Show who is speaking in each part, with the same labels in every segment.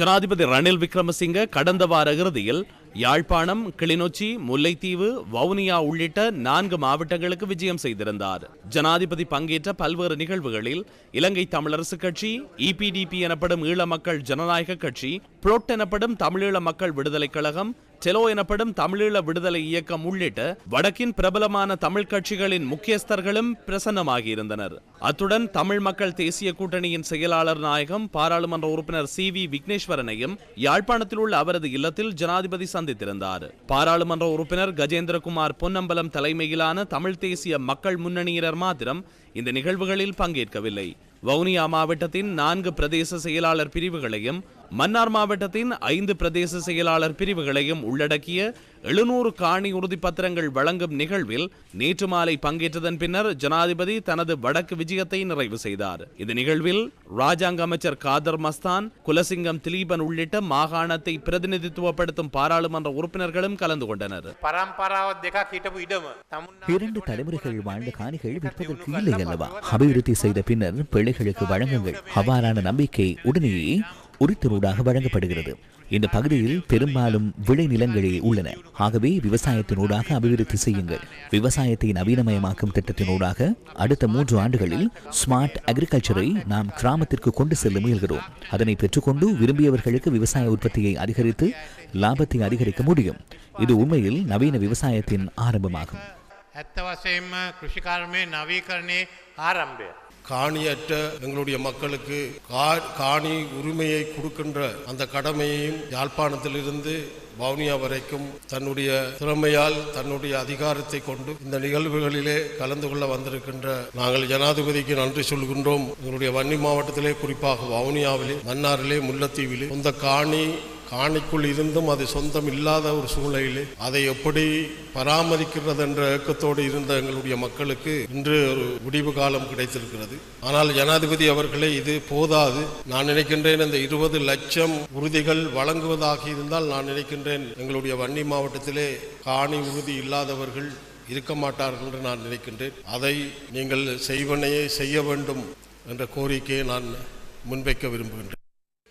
Speaker 1: ஜனாதிபதி ரணில் விக்ரமசிங்க கடந்த வார இறுதியில் யாழ்ப்பாணம் கிளிநொச்சி முல்லைத்தீவு வவுனியா உள்ளிட்ட நான்கு மாவட்டங்களுக்கு விஜயம் செய்திருந்தார். ஜனாதிபதி பங்கேற்ற பல்வேறு நிகழ்வுகளில் இலங்கை தமிழரசு கட்சி இபிடிபி எனப்படும் ஈழ மக்கள் ஜனநாயக கட்சி புரோட் எனப்படும் தமிழீழ மக்கள் விடுதலைக் கழகம் டெலோ எனப்படும் தமிழீழ விடுதலை இயக்கம் உள்ளிட்ட வடக்கின் பிரபலமான தமிழ் கட்சிகளின் முக்கியஸ்தர்களும் பிரசன்னமாகியிருந்தனர். அத்துடன் தமிழ் மக்கள் தேசிய கூட்டணியின் செயலாளர் நாயகம் பாராளுமன்ற உறுப்பினர் சி வி விக்னேஸ்வரனையும் யாழ்ப்பாணத்தில் உள்ள அவரது இல்லத்தில் ஜனாதிபதி சந்தித்திருந்தார். பாராளுமன்ற உறுப்பினர் கஜேந்திரகுமார் பொன்னம்பலம் தலைமையிலான தமிழ் தேசிய மக்கள் முன்னணியினர் மாத்திரம் இந்த நிகழ்வுகளில் பங்கேற்கவில்லை. வவுனியா மாவட்டத்தின் நான்கு பிரதேச செயலாளர் பிரிவுகளையும் மன்னார் மாவட்டத்தின் ஐந்து பிரதேச செயலாளர் பிரிவுகளையும் உள்ளடக்கிய எழுநூறு காணி உறுதி பத்திரங்கள் வழங்கும் நிகழ்வில் நேற்று மாலை பங்கேற்றதன் பின்னர் ஜனாதிபதி தனது வடக்கு விஜயத்தை நிறைவு செய்தார். இந்த நிகழ்வில் ராஜாங்க அமைச்சர் காதர் மஸ்தான் குலசிங்கம் திலீபன் உள்ளிட்ட மாகாணத்தை பிரதிநிதித்துவப்படுத்தும் பாராளுமன்ற உறுப்பினர்களும் கலந்து கொண்டனர்.
Speaker 2: இரண்டு தலைமுறைகள் வாழ்ந்த காணிகள் விற்பதற்கு இல்லை அல்லவா? அபிவிருத்தி செய்த பின்னர் பிள்ளைகளுக்கு வழங்குங்கள். அவ்வாறான நம்பிக்கை உடனேயே உரித்தினூடாக வழங்கப்படுகிறது இந்த பகுதியில் பெரும்பாலும் விளைநிலங்களே உள்ளன ஆகவே விவசாயத்தினூடாக அபிவிருத்தி செய்யுங்கள் விவசாயத்தை நவீனமயமாக்கும் திட்டத்தினூடாக அடுத்த மூன்று ஆண்டுகளில் ஸ்மார்ட் அக்ரிகல்ச்சரை நாம் கிராமத்திற்கு கொண்டு செல்ல முயல்கிறோம் அதனை பெற்றுக்கொண்டு விரும்பியவர்களுக்கு விவசாய உற்பத்தியை அதிகரித்து லாபத்தை அதிகரிக்க முடியும் இது உண்மையில் நவீன விவசாயத்தின் ஆரம்பமாகும்
Speaker 3: ඇත්ත වසයෙන්ම කෘෂිකර්මය නවීකරණය ආරම්භය.
Speaker 4: காணியற்ற எங்களுடைய மக்களுக்கு கா- காணி உரிமையை கொடுக்கின்ற அந்த கடமையையும் யாழ்ப்பாணத்திலிருந்து வவுனியா வரைக்கும் தன்னுடைய திறமையால் தன்னுடைய அதிகாரத்தை கொண்டு இந்த நிகழ்வுகளிலே கலந்து கொள்ள வந்திருக்கின்ற நாங்கள் ஜனாதிபதிக்கு நன்றி சொல்கின்றோம். எங்களுடைய வன்னி மாவட்டத்திலே குறிப்பாக வவுனியாவிலே மன்னாரிலே முல்லைத்தீவிலே இந்த காணி காணிக்குள் இருந்தும் அது சொந்தம் இல்லாத ஒரு சூழ்நிலையிலே அதை எப்படி பராமரிக்கிறது என்ற ஏக்கத்தோடு இருந்த எங்களுடைய மக்களுக்கு இன்று ஒரு முடிவு காலம் கிடைத்திருக்கிறது. ஆனால் ஜனாதிபதி அவர்களே இது போதாது. நான் நினைக்கின்றேன் இந்த இருபது லட்சம் உறுதிகள் வழங்குவதாக இருந்தால் நான் நினைக்கின்றேன் எங்களுடைய வன்னி மாவட்டத்திலே காணி உறுதி இல்லாதவர்கள் இருக்க மாட்டார்கள் என்று நான் நினைக்கின்றேன். அதை நீங்கள் செய்வனையே செய்ய வேண்டும் என்ற கோரிக்கையை நான் முன்வைக்க விரும்புகின்றேன்.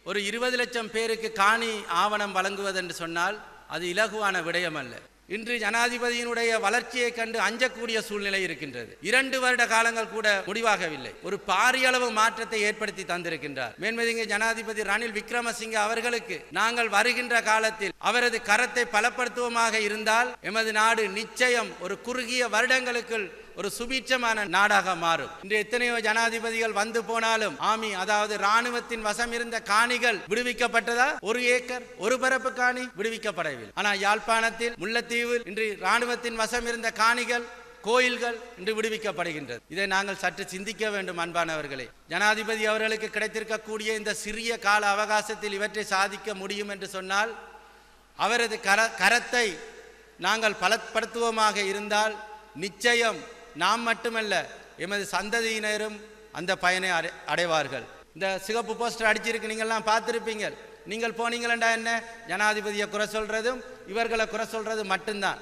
Speaker 5: ஒரு இருபது லட்சம் பேருக்கு காணி ஆவணம் வழங்குவதென்று சொன்னால் அது இலகுவான விடயம் அல்ல. இன்று ஜனாதிபதியினுடைய வளர்ச்சியை கண்டு அஞ்சக்கூடிய சூழ்நிலை இருக்கின்றது. இரண்டு வருட காலங்கள் கூட முடிவாகவில்லை. ஒரு பாரிய அளவு மாற்றத்தை ஏற்படுத்தி தந்திருக்கின்றார். மேன்மதிங்க ஜனாதிபதி ரணில் விக்ரமசிங்க அவர்களுக்கு நாங்கள் வருகின்ற காலத்தில் அவரது கரத்தை பலப்படுத்துவமாக இருந்தால் எமது நாடு நிச்சயம் ஒரு குறுகிய வருடங்களுக்குள் ஒரு சுபீட்சமான நாடாக மாறும். இன்று எத்தனையோ ஜனாதிபதிகள் வந்து போனாலும் ஆமி அதாவது ராணுவத்தின் வசம் இருந்த காணிகள் விடுவிக்கப்பட்டதா? ஒரு ஏக்கர் ஒரு பரப்பு காணி விடுவிக்கப்படவில்லை. ஆனால் யாழ்ப்பாணத்தில் முல்லைத்தீவு இன்று ராணுவத்தின் வசம் இருந்த காணிகள் கோயில்கள் இன்று விடுவிக்கப்படுகின்றது. இதை நாங்கள் சற்று சிந்திக்க வேண்டும் அன்பானவர்களே. ஜனாதிபதி அவர்களுக்கு கிடைத்திருக்கக்கூடிய இந்த சிறிய கால அவகாசத்தில் இவற்றை சாதிக்க முடியும் என்று சொன்னால் அவரது கர கரத்தை நாங்கள் பலப்படுத்துவோமாக இருந்தால் நிச்சயம் நாம் மட்டுமல்ல எமது சந்ததியினரும் அந்த பயனை அடை அடைவார்கள். இந்த சிகப்பு போஸ்டர் அடிச்சிருக்கு நீங்கள்லாம் பார்த்துருப்பீங்க. நீங்கள் போனீங்களண்டா என்ன? ஜனாதிபதியை குறை சொல்கிறதும் இவர்களை குறை சொல்கிறது மட்டும்தான்.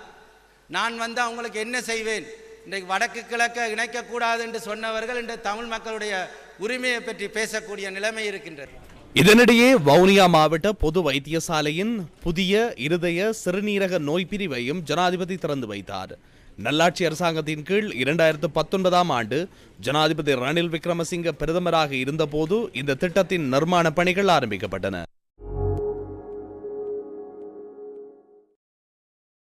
Speaker 5: நான் வந்து அவங்களுக்கு என்ன செய்வேன்? இன்றைக்கு வடக்கு கிழக்க இணைக்கக்கூடாது என்று சொன்னவர்கள் இன்று தமிழ் மக்களுடைய உரிமையை பற்றி பேசக்கூடிய நிலைமை இருக்கின்றது.
Speaker 1: இதனிடையே வவுனியா மாவட்ட பொது வைத்தியசாலையின் புதிய இருதய சிறுநீரக நோய் பிரிவையும் ஜனாதிபதி திறந்து வைத்தார். நல்லாட்சி அரசாங்கத்தின் கீழ் இரண்டாயிரத்து பத்தொன்பதாம் ஆண்டு ஜனாதிபதி ரணில் விக்ரமசிங்க பிரதமராக இருந்தபோது இந்த திட்டத்தின் நிர்மாண பணிகள் ஆரம்பிக்கப்பட்டன.